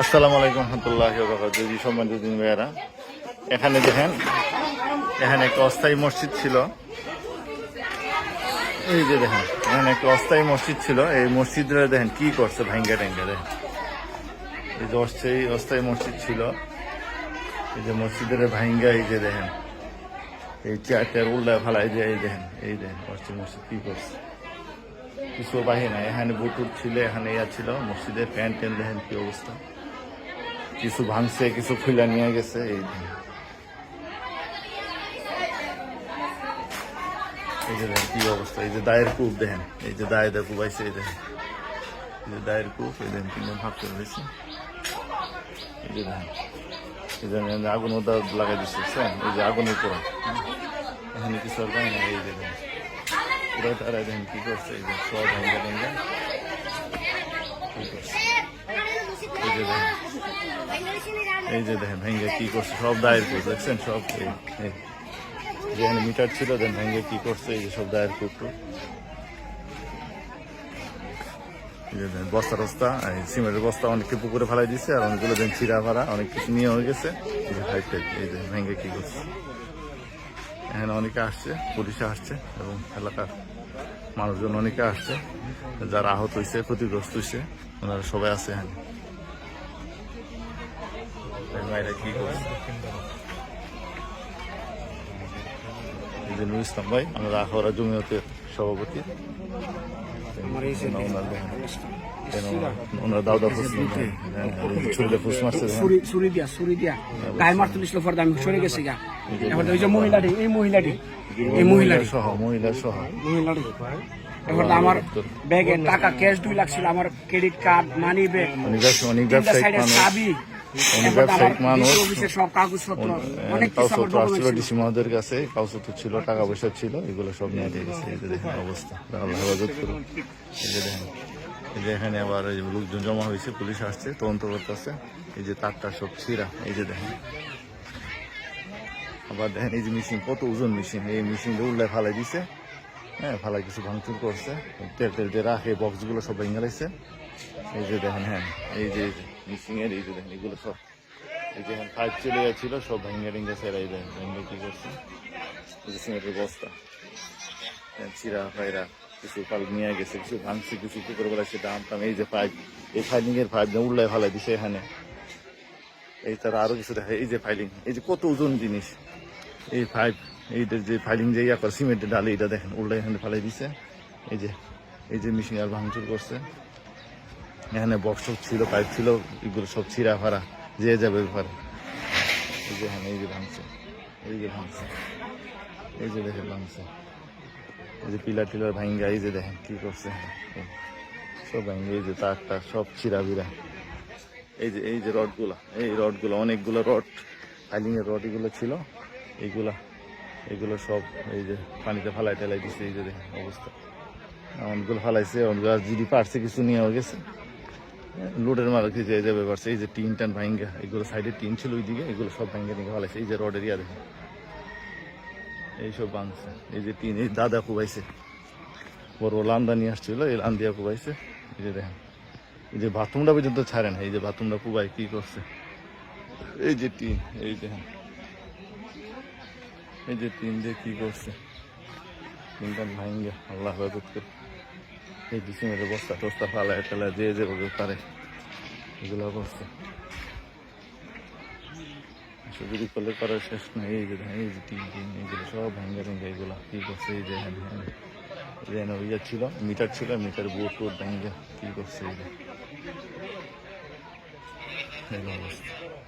আসসালামু আলাইকুম রহমতুল্লাহ যদি সম্মানিত দিন ভাইয়ারা, এখানে দেখেন, এখানে একটা অস্থায়ী মসজিদ ছিল। এই যে দেখেন, এখানে একটা অস্থায়ী মসজিদ ছিল। এই মসজিদরা দেখেন, কি করছে, ভাঙ্গা ট্যাঙ্গা দেখেন। এই যে অস্থায়ী অস্থায়ী মসজিদ ছিল। এই যে মসজিদের ভাঙ্গা, এই যে দেখেন, এই চেয়ার টেয়ার উল্টা ফেলাই যে এই দেখেন এই দেখেন, অস্থায়ী মসজিদ কি করছে। কিছু বাহি নাই এখানে বুটুর ছিল, এখানে ইয়া ছিল, মসজিদের প্যান্ট ট্যান্ট দেখেন কি অবস্থা। কিছু ভাঙছে, কিছু খুলে নিয়ে গেছে, এই যে। কি অবস্থা, এই যে দায়ের কূপ দেখেন, এই যে দায়ের কূপ আইছে এই দেখেন। এই যে দায়ের কূপ, এই দেখেন ভাগ করে রয়েছে এই যে দেখেন, এই আগুন লাগাই দিচ্ছে বুঝছেন? এই যে আগুনের পর এখানে কিছু আর না এই যে দেখেন। পুরো তারা দেখেন কি করছে, এই যে সব ভেঙ্গা ভেঙ্গা এই যে দেখেন, ভেঙ্গে কি করছে, সব দায়ের কূপ, দেখছেন? সব যেখানে মিটার ছিল দেন ভেঙ্গে কি করছে, এই যে সব দায়ের দেখেন, বস্তা টস্তা সিমেন্টের বস্তা অনেককে পুকুরে ফেলাই দিচ্ছে আর অনেকগুলো দেন চিরা ভাড়া, অনেক কিছু নিয়ে হয়ে গেছে। এই যে হাইট এই যে ভেঙ্গে কি করছে। এখানে অনেকে আসছে, পুলিশে আসছে, এবং এলাকার মানুষজন অনেকে আসছে, যারা আহত হয়েছে ক্ষতিগ্রস্ত হয়েছে ওনারা সবাই আছে এখানে। কি করছে ইসলাম ভাই আমরা জমিয়তের সভাপতি ওনার দেখেন, কেন ওনারা দাউদা ফুস ফুস মারছে ছুরি ছুরি দিয়া ছুরি দিয়া। গায়ে মারতে নিছিল পরে আমি সরে গেছি গা। এখন ওই যে মহিলাটি। এই মহিলাটি এই মহিলাটি। সহ মহিলা সহ মহিলাটি এখন আমার ব্যাগে টাকা ক্যাশ দুই লাখ ছিল আমার ক্রেডিট কার্ড মানি ব্যাগ। অনেক ব্যবসা- অনেক ব্যবসায়িক মানুষ। ব্যবসায়িক মানুষ। অনেক ছিল। ডিসি মহোদয়ের কাছে ছিল টাকা পয়সা ছিল এগুলো সব নিয়ে দিয়ে গেছে। এই যে দেখেন অবস্থা আল্লাহ হেফাজত করুন এই যে দেখেন এই যে এখানে আবার লোকজন জমা হয়েছে পুলিশ আসছে তদন্ত করতেছে। এই যে তারটা সব ছিঁড়া এই যে দেখেন। আবার দেখেন এই যে মেশিন কত ওজন মেশিন এই মেশিন উল্লায় ফালাই দিছে। হ্যাঁ ফালাই কিছু ভাঙচুর করছে। তেল তেল দিয়ে রাখে বক্সগুলো সব ভেঙে লাইছে। এই যে দেখেন হ্যাঁ এই যে মিসিং এর এই যে দেখেন এগুলো সব এই যে পাইপ চলে যাচ্ছিল সব ভেঙে টেঙ্গে সেরাই দেয় ভেঙে কি করছে? সিমেন্টের বস্তা। হ্যাঁ, চিরা ফাইরা কিছু কাল নিয়ে গেছে কিছু ভাঙছে কিছু পুকুর বেলা সে দাম টাম এই যে পাইপ এই ফাইলিং এর পাইপ উল্লায় ফালাই দিছে এখানে। এই তার আরও কিছু দেখা এই যে ফাইলিং এই যে কত ওজন জিনিস। এই পাইপ এইটার যে ফাইলিং যে ইয়া করে সিমেন্টের ডালে এটা দেখেন উল্টা এখানে ফালাই দিছে। এই যে এই যে মেশিন আর ভাঙচুর করছে। এখানে বক্স ছিল পাইপ ছিল এগুলো সব ছিঁড়া ফাড়া যে যাবে ব্যাপার এই যে এখানে এই যে ভাঙছে এই যে ভাঙছে এই যে দেখেন ভাঙছে এই যে পিলার টিলার ভাঙ্গা এই যে দেখেন কি করছে সব ভাঙ্গে এই যে তারটা সব ছিঁড়া বিড়া এই যে এই যে রডগুলো এই রডগুলো অনেকগুলো রড ফাইলিং এর রড এগুলো ছিল এইগুলা এগুলো সব এই যে পানিতে ফালাই টেলাই দিছে এই যে অবস্থা অনেকগুলো ফালাইছে অনেকগুলো যদি পারছে কিছু নিয়ে গেছে লোডের মাল যে যাবে পারছে এই যে টিন টান ভাঙ্গা এগুলো সাইডে টিন ছিল ওই দিকে এগুলো সব ভাঙ্গা নিয়ে ফালাইছে এই যে রডের ইয়া দেখেন। এইসব ভাঙছে এই যে টিন, এই দাদা কুবাইছে। বড় লান্দা নিয়ে আসছিল, এই লান্দিয়া কুবাইছে। এই যে দেখেন। এই যে বাথরুমটা পর্যন্ত ছাড়ে না, এই যে বাথরুমটা কুবাই কি করছে। এই যে টিন, এই দেখেন। এই যে টিন যে কি করছে। টিনটা ভাঙ্গে আল্লাহ হেফাজত করে। এই ডিসিমের বস্তা টস্তা ফালায় টালায় যে যেভাবে পারে, এগুলো করছে যদি করলে করার শেষ না এই যে এই যে টিন টিন, এগুলো সব ভাঙ্গে ভেঙ্গে এগুলো। কি করছে, এই যে হ্যাঁ হ্যাঁ যেন ইয়ে ছিল, মিটার ছিল, মিটার বোর্ড টোট ভেঙ্গে কি করছে, এই যে। অবস্থা।